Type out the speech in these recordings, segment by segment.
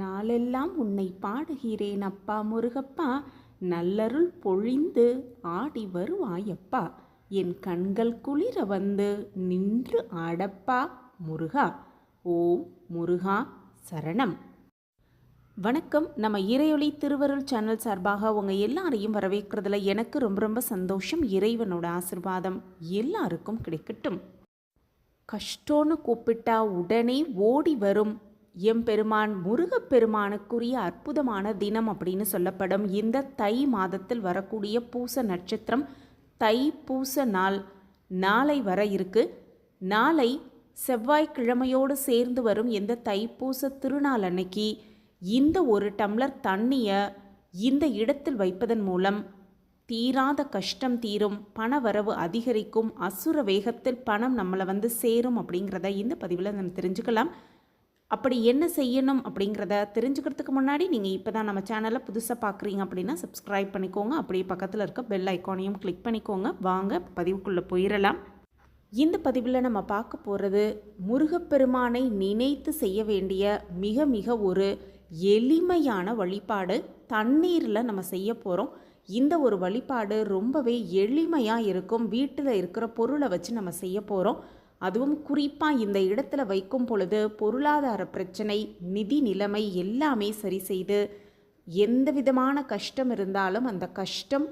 நாளெல்லாம் உன்னை பாடுகிறேன் அப்பா முருகப்பா. நல்லருள் பொழிந்து ஆடி வருவாயப்பா. என் கண்கள் குளிர வந்து நின்று ஆடப்பா முருகா. ஓம் முருகா சரணம். வணக்கம். நம்ம இறையொளி திருவருள் சேனல் சார்பாக உங்கள் எல்லாரையும் வரவேற்கிறதுல எனக்கு ரொம்ப ரொம்ப சந்தோஷம். இறைவனோட ஆசிர்வாதம் எல்லாருக்கும் கிடைக்கட்டும். கஷ்டோன்னு கூப்பிட்டா உடனே ஓடி வரும் எம்பெருமான் முருகப்பெருமானுக்குரிய அற்புதமான தினம் அப்படின்னு சொல்லப்படும். இந்த தை மாதத்தில் வரக்கூடிய பூச நட்சத்திரம் தை பூச நாள் நாளை வர இருக்கு. நாளை செவ்வாய்க்கிழமையோடு சேர்ந்து வரும் இந்த தைப்பூச திருநாள் அன்னைக்கு இந்த ஒரு டம்ளர் தண்ணியை இந்த இடத்தில் வைப்பதன் மூலம் தீராத கஷ்டம் தீரும் பண வரவு அதிகரிக்கும் அசுர வேகத்தில் பணம் நம்மளை வந்து சேரும் அப்படிங்கிறத இந்த பதிவில் நம்ம தெரிஞ்சுக்கலாம். அப்படி என்ன செய்யணும் அப்படிங்கிறத தெரிஞ்சுக்கிறதுக்கு முன்னாடி நீங்கள் இப்போ தான் நம்ம சேனலை புதுசாக பார்க்குறீங்க அப்படின்னா சப்ஸ்கிரைப் பண்ணிக்கோங்க. அப்படியே பக்கத்தில் இருக்க பெல் ஐக்கானையும் கிளிக் பண்ணிக்கோங்க. வாங்க பதிவுக்குள்ளே போயிடலாம். இந்த பதிவில் நம்ம பார்க்க போகிறது முருகப்பெருமானை நினைத்து செய்ய வேண்டிய மிக மிக ஒரு எளிமையான வழிபாடு. தண்ணீரில் நம்ம செய்ய போகிறோம் இந்த ஒரு வழிபாடு ரொம்பவே எளிமையாக இருக்கும். வீட்டில் இருக்கிற பொருளை வச்சு நம்ம செய்ய போகிறோம் அதுவும் குறிப்பாக இந்த இடத்துல வைக்கும் பொழுது பொருளாதார பிரச்சனை நிதி நிலைமை எல்லாமே சரி செய்து எந்த விதமான கஷ்டம் இருந்தாலும் அந்த கஷ்டம்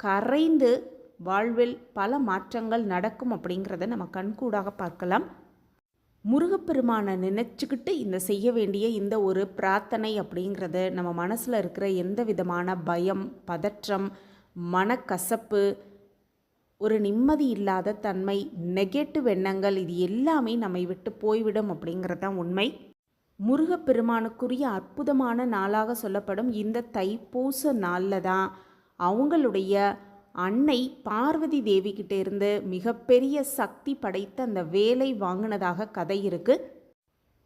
கரைந்து வாழ்வில் பல மாற்றங்கள் நடக்கும் அப்படிங்கிறத நம்ம கண்கூடாக பார்க்கலாம். முருகப்பெருமானை நினச்சிக்கிட்டு இந்த செய்ய வேண்டிய இந்த ஒரு பிரார்த்தனை அப்படிங்கிறது நம்ம மனசில் இருக்கிற எந்த விதமான பயம் பதற்றம் மனக்கசப்பு ஒரு நிம்மதி இல்லாத தன்மை நெகட்டிவ் எண்ணங்கள் இது எல்லாமே நம்மை விட்டு போய்விடும் அப்படிங்கிறது தான் உண்மை. முருகப்பெருமானுக்குரிய அற்புதமான நாளாக சொல்லப்படும் இந்த தைப்பூச நாளில் தான் அவங்களுடைய அன்னை பார்வதி தேவி கிட்டே இருந்து மிகப்பெரிய சக்தி படைத்த அந்த வேலை வாங்கினதாக கதை இருக்குது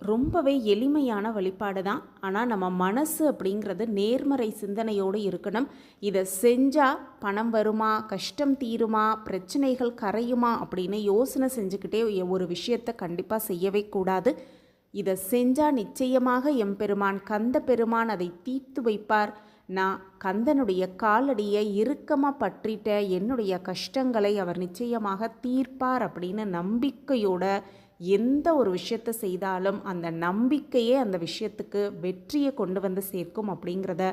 ரொம்பவே எளிமையான வழிபாடு தான். ஆனால் நம்ம மனசு அப்படிங்கிறது நேர்மறை சிந்தனையோடு இருக்கணும். இதை செஞ்சால் பணம் வருமா கஷ்டம் தீருமா பிரச்சனைகள் கரையுமா அப்படின்னு யோசனை செஞ்சுக்கிட்டே ஒரு விஷயத்தை கண்டிப்பாக செய்யவே கூடாது. இதை செஞ்சால் நிச்சயமாக எம்பெருமான் கந்த பெருமான் அதை தீர்த்து வைப்பார். நான் கந்தனுடைய காலடியை இறுக்கமாக பற்றிட்ட என்னுடைய கஷ்டங்களை அவர் நிச்சயமாக தீர்ப்பார் அப்படின்னு நம்பிக்கையோட எந்த ஒரு விஷயத்தை செய்தாலும் அந்த நம்பிக்கையே அந்த விஷயத்துக்கு வெற்றியை கொண்டு வந்து சேர்க்கும் அப்படிங்கிறத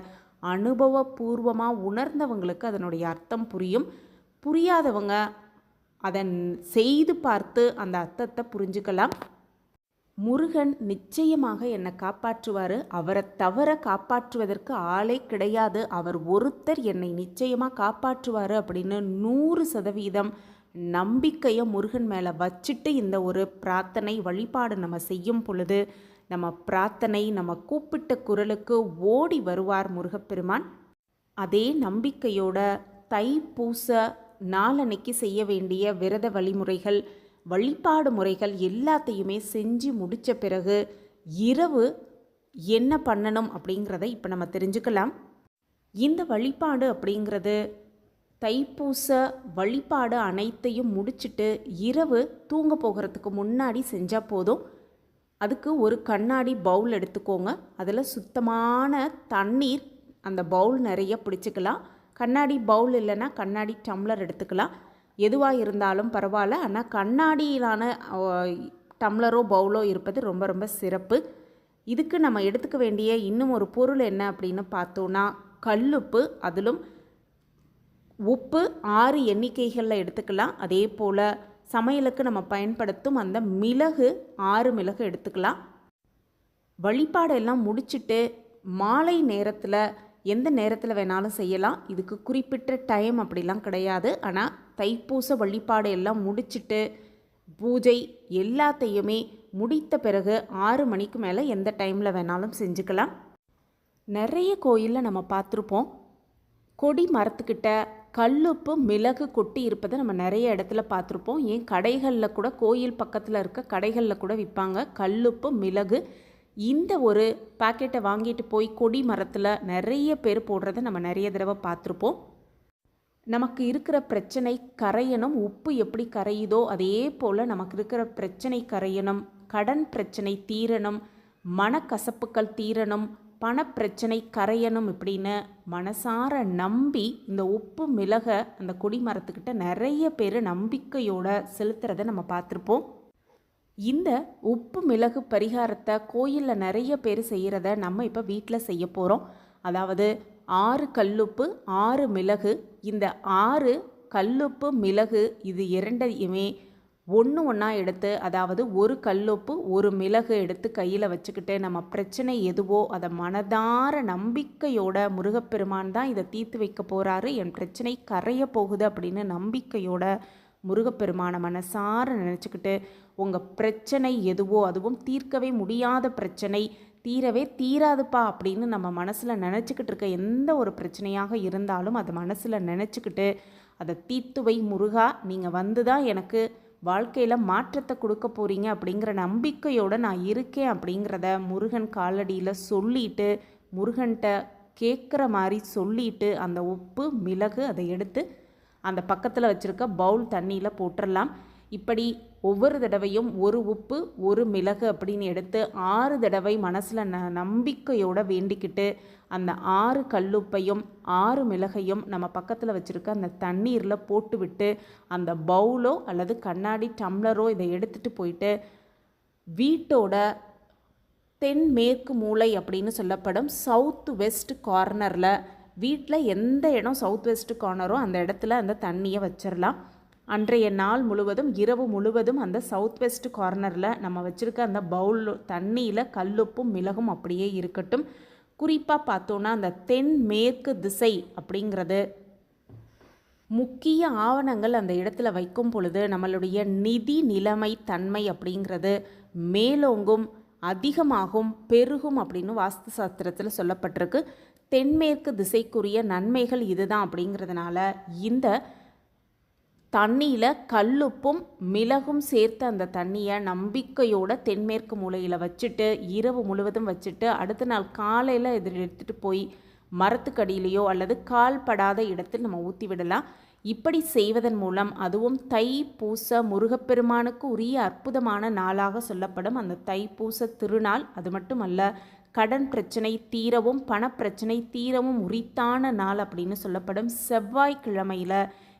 அனுபவபூர்வமாக உணர்ந்தவங்களுக்கு அதனுடைய அர்த்தம் புரியும். புரியாதவங்க அதை செய்து பார்த்து அந்த அர்த்தத்தை புரிஞ்சுக்கலாம். முருகன் நிச்சயமாக என்னை காப்பாற்றுவார். அவரை தவிர காப்பாற்றுவதற்கு ஆளே கிடையாது. அவர் ஒருத்தர் என்னை நிச்சயமாக காப்பாற்றுவார் அப்படின்னு நூறு சதவீதம் நம்பிக்கையை முருகன் மேலே வச்சுட்டு இந்த ஒரு பிரார்த்தனை வழிபாடு நம்ம செய்யும் பொழுது நம்ம பிரார்த்தனை நம்ம கூப்பிட்ட குரலுக்கு ஓடி வருவார் முருகப்பெருமான். அதே நம்பிக்கையோட தை பூச நாளன்னைக்கு செய்ய வேண்டிய விரத வழிமுறைகள் வழிபாடு முறைகள் எல்லாத்தையுமே செஞ்சு முடித்த பிறகு இரவு என்ன பண்ணணும் அப்படிங்கிறத இப்போ நம்ம தெரிஞ்சுக்கலாம். இந்த வழிபாடு அப்படிங்கிறது தைப்பூச வழிபாடு அனைத்தையும் முடிச்சுட்டு இரவு தூங்க போகிறதுக்கு முன்னாடி செஞ்சால் போதும். அதுக்கு ஒரு கண்ணாடி பவுல் எடுத்துக்கோங்க. அதில் சுத்தமான தண்ணீர் அந்த பவுல் நிறைய பிடிச்சிக்கலாம். கண்ணாடி பவுல் இல்லைன்னா கண்ணாடி டம்ளர் எடுத்துக்கலாம். எதுவாக இருந்தாலும் பரவாயில்ல. ஆனால் கண்ணாடியிலான டம்ளரோ பவுலோ இருப்பது ரொம்ப ரொம்ப சிறப்பு. இதுக்கு நம்ம எடுத்துக்க வேண்டிய இன்னும் ஒரு பொருள் என்ன அப்படின்னு பார்த்தோன்னா கல்லுப்பு. அதிலும் உப்பு ஆறு எண்ணிக்கைகளில் எடுத்துக்கலாம். அதே போல் சமையலுக்கு நம்ம பயன்படுத்தும் அந்த மிளகு ஆறு மிளகு எடுத்துக்கலாம். வழிபாடெல்லாம் முடிச்சுட்டு மாலை நேரத்தில் எந்த நேரத்தில் வேணாலும் செய்யலாம். இதுக்கு குறிப்பிட்ட டைம் அப்படிலாம் கிடையாது. ஆனால் தைப்பூச வழிபாடு எல்லாம் முடிச்சுட்டு பூஜை எல்லாத்தையுமே முடித்த பிறகு ஆறு மணிக்கு மேலே எந்த டைமில் வேணாலும் செஞ்சுக்கலாம். நிறைய கோயிலில் நம்ம பார்த்துருப்போம். கொடி மரத்துக்கிட்ட கல்லுப்பு மிளகு கொட்டி இருப்பதை நம்ம நிறைய இடத்துல பார்த்துருப்போம். ஏன் கடைகளில் கூட கோயில் பக்கத்தில் இருக்க கடைகளில் கூட விற்பாங்க கல்லுப்பு மிளகு இந்த ஒரு பாக்கெட்டை வாங்கிட்டு போய் கொடி மரத்தில் நிறைய பேர் போடுறத நம்ம நிறைய தடவை பார்த்துருப்போம். நமக்கு இருக்கிற பிரச்சனை கரையணும். உப்பு எப்படி கரையுதோ அதே போல் நமக்கு இருக்கிற பிரச்சனை கரையணும். கடன் பிரச்சனை தீரணும். மனக்கசப்புக்கள் தீரணும். பணப்பிரச்சனை கரையணும் இப்படின்னு மனசார நம்பி இந்த உப்பு மிளகை அந்த கொடிமரத்துக்கிட்ட நிறைய பேர் நம்பிக்கையோட செலுத்துறத நம்ம பார்த்துருப்போம். இந்த உப்பு மிளகு பரிகாரத்தை கோயிலில் நிறைய பேர் செய்கிறத நம்ம இப்போ வீட்டில் செய்ய போகிறோம் அதாவது ஆறு கல்லுப்பு ஆறு மிளகு. இந்த ஆறு கல்லுப்பு மிளகு இது இரண்டையுமே ஒன்று ஒன்றா எடுத்து அதாவது ஒரு கல்லுப்பு ஒரு மிளகு எடுத்து கையில் வச்சுக்கிட்டு நம்ம பிரச்சனை எதுவோ அதை மனதார நம்பிக்கையோட முருகப்பெருமான் தான் இதை தீர்த்து வைக்க போகிறாரு என் பிரச்சனை கரைய போகுது அப்படின்னு நம்பிக்கையோட முருகப்பெருமானை மனசார நினச்சிக்கிட்டு உங்கள் பிரச்சனை எதுவோ அதுவும் தீர்க்கவே முடியாத பிரச்சனை தீரவே தீராதுப்பா அப்படின்னு நம்ம மனசில் நினச்சிக்கிட்டு இருக்க எந்த ஒரு பிரச்சனையாக இருந்தாலும் அதை மனசில் நினச்சிக்கிட்டு அதை தீத்துவை முருகா நீங்கள் வந்து தான் எனக்கு வாழ்க்கையில் மாற்றத்தை கொடுக்க போகிறீங்க அப்படிங்கிற நம்பிக்கையோடு நான் இருக்கேன் அப்படிங்கிறத முருகன் காலடியில் சொல்லிட்டு முருகன்கிட்ட கேட்குற மாதிரி சொல்லிட்டு அந்த உப்பு மிளகு அதை எடுத்து அந்த பக்கத்தில் வச்சுருக்க பவுல் தண்ணியில் போட்டுடலாம் இப்படி ஒவ்வொரு தடவையும் ஒரு உப்பு ஒரு மிளகு அப்படின்னு எடுத்து ஆறு தடவை மனசில் ந நம்பிக்கையோடு வேண்டிக்கிட்டு அந்த ஆறு கல்லுப்பையும் ஆறு மிளகையும் நம்ம பக்கத்தில் வச்சுருக்க அந்த தண்ணீரில் போட்டுவிட்டு அந்த பவுலோ அல்லது கண்ணாடி டம்ளரோ இதை எடுத்துகிட்டு போயிட்டு வீட்டோட தென்மேற்கு மூலை அப்படின்னு சொல்லப்படும் சவுத் வெஸ்ட் கார்னரில் வீட்டில் எந்த இடம் சவுத் வெஸ்ட் கார்னரோ அந்த இடத்துல அந்த தண்ணியை வச்சிடலாம் அன்றைய நாள் முழுவதும் இரவு முழுவதும் அந்த சவுத் வெஸ்ட் கார்னரில் நம்ம வச்சுருக்க அந்த பவுல் தண்ணியில் கல்லுப்பும் மிளகும் அப்படியே இருக்கட்டும். குறிப்பாக பார்த்தோன்னா அந்த தென் மேற்கு திசை அப்படிங்கிறது. முக்கிய ஆவணங்கள் அந்த இடத்துல வைக்கும் பொழுது நம்மளுடைய நிதி நிலைமை தன்மை அப்படிங்கிறது மேலோங்கும் அதிகமாகும் பெருகும் அப்படின்னு வாஸ்து சாஸ்திரத்தில் சொல்லப்பட்டிருக்கு. தென்மேற்கு திசைக்குரிய நன்மைகள் இதுதான் அப்படிங்கிறதுனால இந்த தண்ணியில் கல்லுப்பும் மிளகும் சேர்த்து அந்த தண்ணியை நம்பிக்கையோட தென்மேற்கு மூலையில் வச்சுட்டு இரவு முழுவதும் வச்சுட்டு அடுத்த நாள் காலையில் இதில் எடுத்துகிட்டு போய் மரத்துக்கடியிலையோ அல்லது கால் படாத இடத்தில் நம்ம ஊற்றி விடலாம். இப்படி செய்வதன் மூலம் அதுவும் தை பூச முருகப்பெருமானுக்கு உரிய அற்புதமான நாளாக சொல்லப்படும். அந்த தை பூச திருநாள் அது மட்டுமல்ல கடன் பிரச்சனை தீரவும் பணப்பிரச்சனை தீரவும் உரித்தான நாள் அப்படின்னு சொல்லப்படும். செவ்வாய்க்கிழமையில்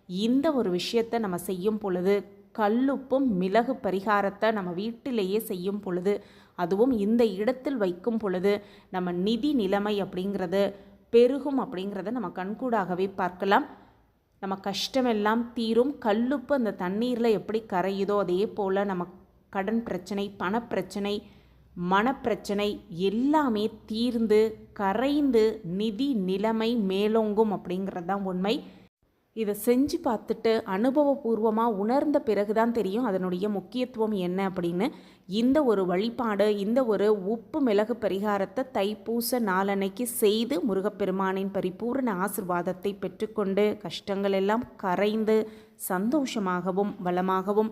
இந்த ஒரு விஷயத்தை நம்ம செய்யும் பொழுது கல்லுப்பும் மிளகு பரிகாரத்தை நம்ம வீட்டிலேயே செய்யும் பொழுது அதுவும் இந்த இடத்தில் வைக்கும் பொழுது நம்ம நிதி நிலைமை அப்படிங்கிறது பெருகும் அப்படிங்கிறத நம்ம கண்கூடாகவே பார்க்கலாம். நம்ம கஷ்டமெல்லாம் தீரும். கல்லுப்பு அந்த தண்ணீரில் எப்படி கரையுதோ அதே போல் நம்ம கடன் பிரச்சனை பணப்பிரச்சனை மனப்பிரச்சனை எல்லாமே தீர்ந்து கரைந்து நிதி நிலைமை மேலோங்கும் அப்படிங்கிறது தான் உண்மை. இதை செஞ்சு பார்த்துட்டு அனுபவபூர்வமாக உணர்ந்த பிறகு தான் தெரியும் அதனுடைய முக்கியத்துவம் என்ன அப்படின்னு. இந்த ஒரு வழிபாடு இந்த ஒரு உப்பு மிளகு பரிகாரத்தை தைப்பூச நாளன்னைக்கு செய்து முருகப்பெருமானின் பரிபூர்ண ஆசிர்வாதத்தை பெற்றுக்கொண்டு கஷ்டங்கள் எல்லாம் கரைந்து சந்தோஷமாகவும் வளமாகவும்